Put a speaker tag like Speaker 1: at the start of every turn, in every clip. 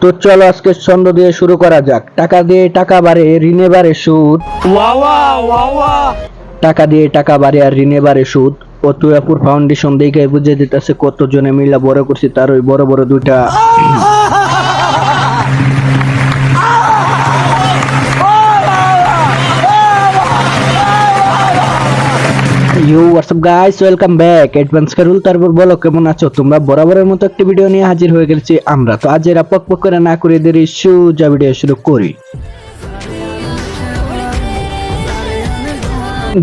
Speaker 1: তো চলো আজকে ছন্দ দিয়ে শুরু করা যাক। টাকা দিয়ে টাকা বাড়ে ঋণে বাড়ে সুদ। টাকা দিয়ে টাকা বাড়ে আর ঋণে বাড়ে সুদ। ও তুয়াপুর ফাউন্ডেশন দেখে বুঝে দিতেছে কত জনে মিলা বড় করছি তার ওই বড় বড় দুইটা। You what's up guys welcome back advance কারুল তারপর বলো, কেমন আছো? তোমরা বরাবরের মতো একটি ভিডিও নিয়ে হাজির হয়ে গেছি আমরা। তো আজ এরা পক পক করে না করে দেরি সুজা ভিডিও শুরু করি।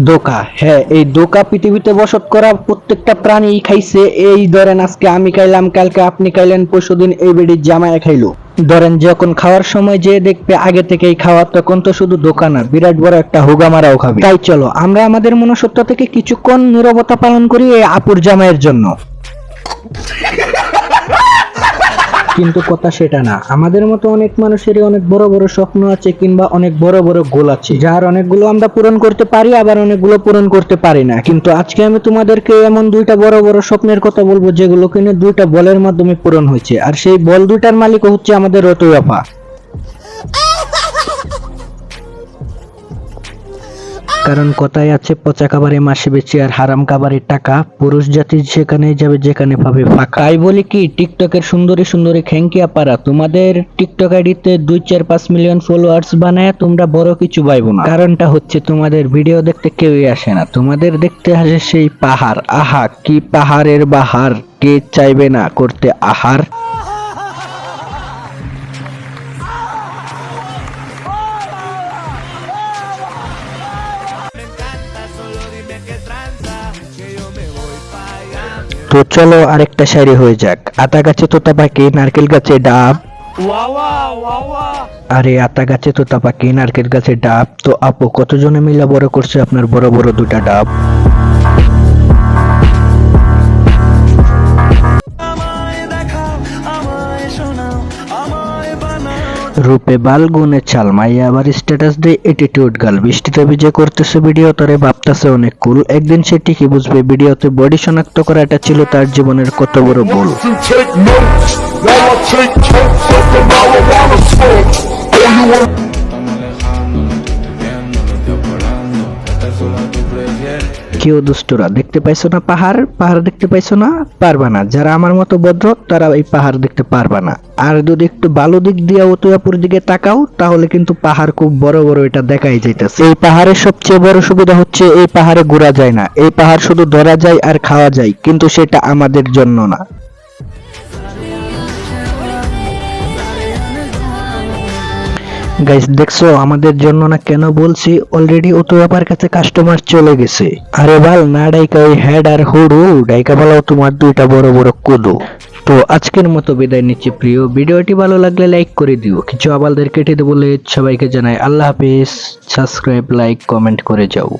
Speaker 1: দোকা হ্যাঁ এই দোকা পৃথিবীতে বসত করা প্রত্যেকটা প্রাণী খাইছে। এই ধরেন আজকে আমি খাইলাম, কালকে আপনি খাইলেন, পরশুদিন এই বেডির জামায় খাইলো। ধরেন যখন খাওয়ার সময় যে দেখবে আগে থেকেই খাওয়া, তখন তো শুধু দোকান আর বিরাট বড় একটা হুগা মারাও খাবে। তাই চলো, আমরা আমাদের মনুষ্যত্ব থেকে কিছুক্ষণ নীরবতা পালন করি এই আপুর জামাইয়ের জন্য? কিন্তু কথা সেটা না। আমাদের মতো অনেক মানুষেরই অনেক বড় বড় স্বপ্ন আছে কিংবা অনেক বড় বড় গোল আছে। যার অনেকগুলো আমরা পূরণ করতে পারি, আবার অনেকগুলো পূরণ করতে পারি না। কিন্তু আজকে আমি তোমাদেরকে এমন দুইটা বড় বড় স্বপ্নের কথা বলব যেগুলো কিনে দুইটা বলের মাধ্যমে পূরণ হয়েছে। আর সেই বল দুইটার মালিক হচ্ছে আমাদের রতই কারণ কথায় আছে পচা খাবারে মাসে বেশি আর হারাম খাবারের টাকা পুরুষ জাতি সেখানে যাবে যেখানে পাবে ফাঁকা। তাই বলি কি টিকটকের সুন্দরী সুন্দরী খ্যাঙ্কিয়া পারা তোমাদের টিকটক আইডিতে দুই চার পাঁচ মিলিয়ন ফলোয়ার্স বানায় তোমরা বড় কিছু পাইবো না। কারণটা হচ্ছে তোমাদের ভিডিও দেখতে কেউই আসে না। তোমাদের দেখতে আসে সেই পাহাড়। আহা কি পাহাড়ের বাহার কে চাইবে না করতে আহার? তো চলো আরেকটা শাড়ি হয়ে যাক। আতা গাছে তোতা পাখি, নারকেল গাছে ডাব। আরে, আতা গাছে তোতা পাখি, নারকেল গাছে ডাব। তো আপু, কতজনে মিলা বড় করছে আপনার বড় বড় দুটা ডাব? রূপে বাল গুনে চাল মাইয়া আবার স্ট্যাটাস দিয়ে এটিটিউড গাল। বৃষ্টিতে ভিজে করতেছে ভিডিও তারে ভাবতেছে অনেক কুল একদিন সে ঠিকই বুঝবে ভিডিওতে বডি শনাক্ত করা এটা ছিল তার জীবনের কত বড় ভুল।
Speaker 2: You want
Speaker 1: কেউ দুষ্টরা। দেখতে পাইছো না পাহাড়? পাহাড় দেখতে পাইছো না? পারবা না। যারা আমার মতো ভদ্র, তারা এই পাহাড় দেখতে পারবা না। আর যদি একটু ভালো দিক দিয়ে অতুয়াপুর দিকে তাকাও, তাহলে কিন্তু পাহাড় খুব বড় বড় এটা দেখাই যাইতেছে। এই পাহাড়ের সবচেয়ে বড় সুবিধা হচ্ছে এই পাহাড়ে ঘোরা যায় না। এই পাহাড় শুধু ধরা যায় আর খাওয়া যায়, কিন্তু সেটা আমাদের জন্য না। গাইস দেখছ, আমাদের জন্য না কেন বলছি অলরেডি ওতুয়াপার কাছে কাস্টমার চলে গেছে। আরে বাল, না ডাইকা ওই হেড আর হুড়ু, ডাইকা বলাও তোমার দুইটা বড় বড় কুদু। তো আজকের মতো বিদায় নিচ্ছি, প্রিয়। ভিডিওটি ভালো লাগলে লাইক করে দিও। কিছু আবালদের কেটে দেবো বলে সবাইকে জানাই আল্লাহ হাফেজ। সাবস্ক্রাইব লাইক কমেন্ট করে যাও।